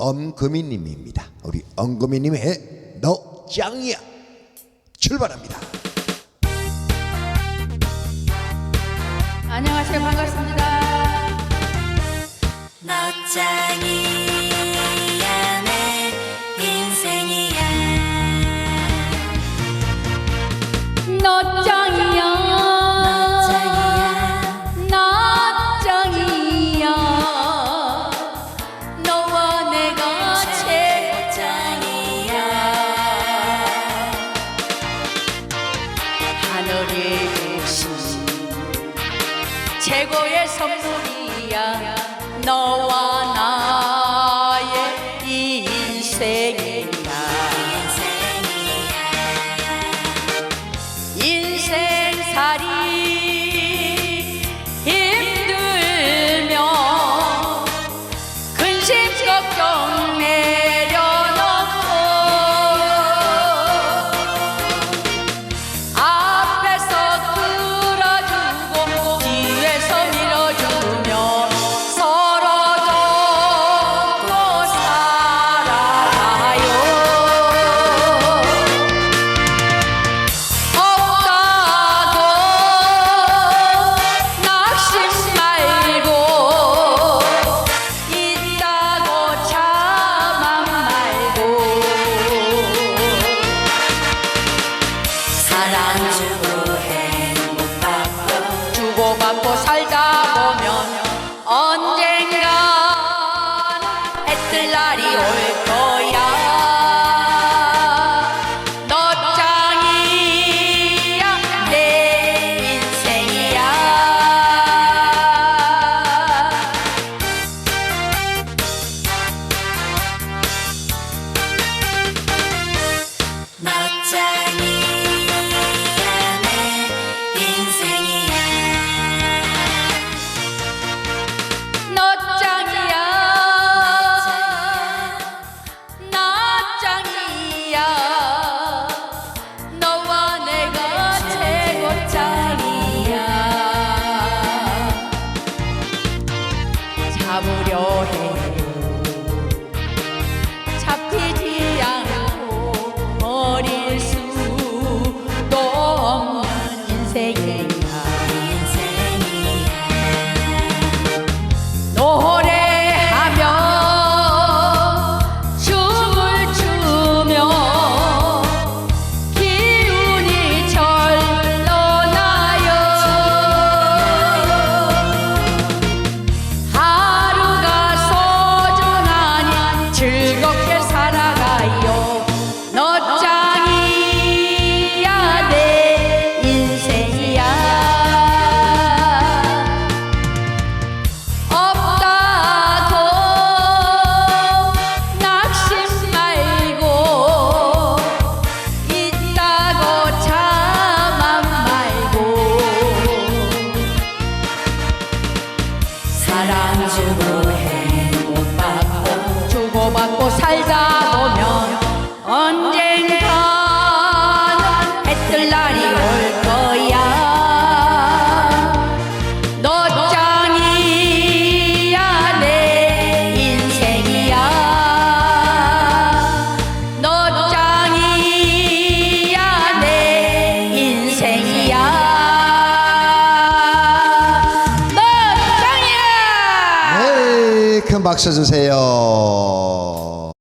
엄금이님입니다. 우리 엄금이님의 너 짱이야 출발합니다. 안녕하세요 반갑습니다. 너 짱이 최고의 선물이야. 너와 나 안고 살다 보면 언젠간 애뜰 날이 올 거야 the. 박수 주세요.